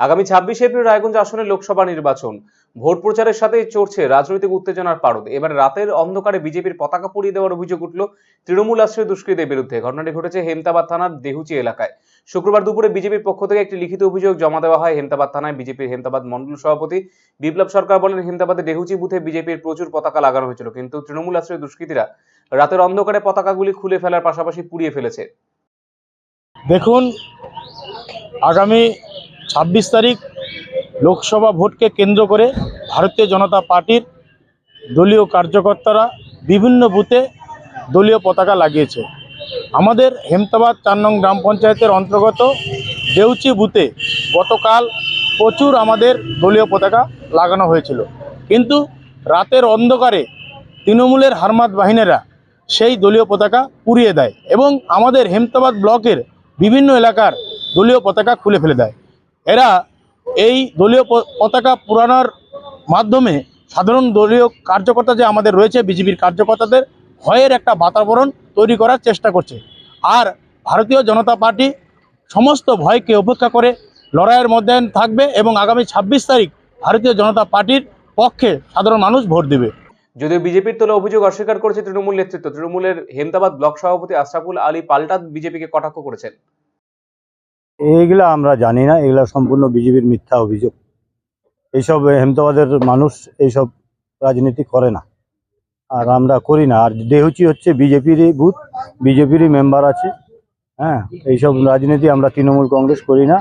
আগামী ছাব্বিশে এপ্রিল রায়গঞ্জ আসনে লোকসভা নির্বাচন। ভোট প্রচারের সাথে চড়ছে রাজনৈতিক উত্তেজনার পারদ। এবার রাতের অন্ধকারে বিজেপির পতাকা পুড়িয়ে দেওয়ার অভিযোগ উঠল তৃণমূল আশ্রয় দুষ্কৃতের বিরুদ্ধে। ঘটনাটি ঘটেছে হেমতাবাদ থানার দেহুচি এলাকায়। শুক্রবার দুপুরে বিজেপির পক্ষ থেকে একটি লিখিত অভিযোগ জমা দেওয়া হয় হেমতাবাদ থানায়। বিজেপির হেমতাবাদ মন্ডল সভাপতি বিপ্লব সরকার বলেন, হেমতাবাদে ডেহুচি বুথে বিজেপির প্রচুর পতাকা লাগানো হয়েছিল, কিন্তু তৃণমূল আশ্রয় দুষ্কৃতীরা রাতের অন্ধকারে পতাকাগুলি খুলে ফেলার পাশাপাশি পুড়িয়ে ফেলেছে। দেখুন, আগামী ছাব্বিশ তারিখ লোকসভা ভোটকে কেন্দ্র করে ভারতীয় জনতা পার্টির দলীয় কার্যকর্তারা বিভিন্ন বুথে দলীয় পতাকা লাগিয়েছে। আমাদের হেমতাবাদ চার নং গ্রাম পঞ্চায়েতের অন্তর্গত দেউচি বুথে গতকাল প্রচুর আমাদের দলীয় পতাকা লাগানো হয়েছিল। কিন্তু রাতের অন্ধকারে তৃণমূলের হারমাত বাহিনীরা সেই দলীয় পতাকা পুড়িয়ে দেয় এবং আমাদের হেমতাবাদ ব্লকের বিভিন্ন এলাকার দলীয় পতাকা খুলে ফেলে দেয়। এরা এই দলীয় পতাকা পুরানোর মাধ্যমে সাধারণ দলীয় কার্যকর্তা যে আমাদের রয়েছে বিজেপির কার্যকর্তাদের ভয়ের একটা বাতাবরণ তৈরি করার চেষ্টা করছে। আর ভারতীয় জনতা পার্টি সমস্ত ভয়কে উপেক্ষা করে লড়াইয়ের মধ্যে থাকবে এবং আগামী ছাব্বিশ তারিখ ভারতীয় জনতা পার্টির পক্ষে সাধারণ মানুষ ভোট দেবে। যদিও বিজেপির তোলা অভিযোগ অস্বীকার করেছে তৃণমূল নেতৃত্ব, তৃণমূলের হেমতাবাদ ব্লক সভাপতি আশরাফুল আলী পাল্টা বিজেপিকে কটাক্ষ করেছেন। এইগুলা আমরা জানি না এগুলা সম্পূর্ণ বিজেপির মিথ্যা অভিযোগ। এইসব হেমতাবাদের মানুষ এইসব রাজনীতি করে না, আর আমরা করি না। আর দেহুচি হচ্ছে বিজেপিরই বুথ, বিজেপিরই মেম্বার আছে হ্যাঁ? এইসব রাজনীতি আমরা তৃণমূল কংগ্রেস করি না।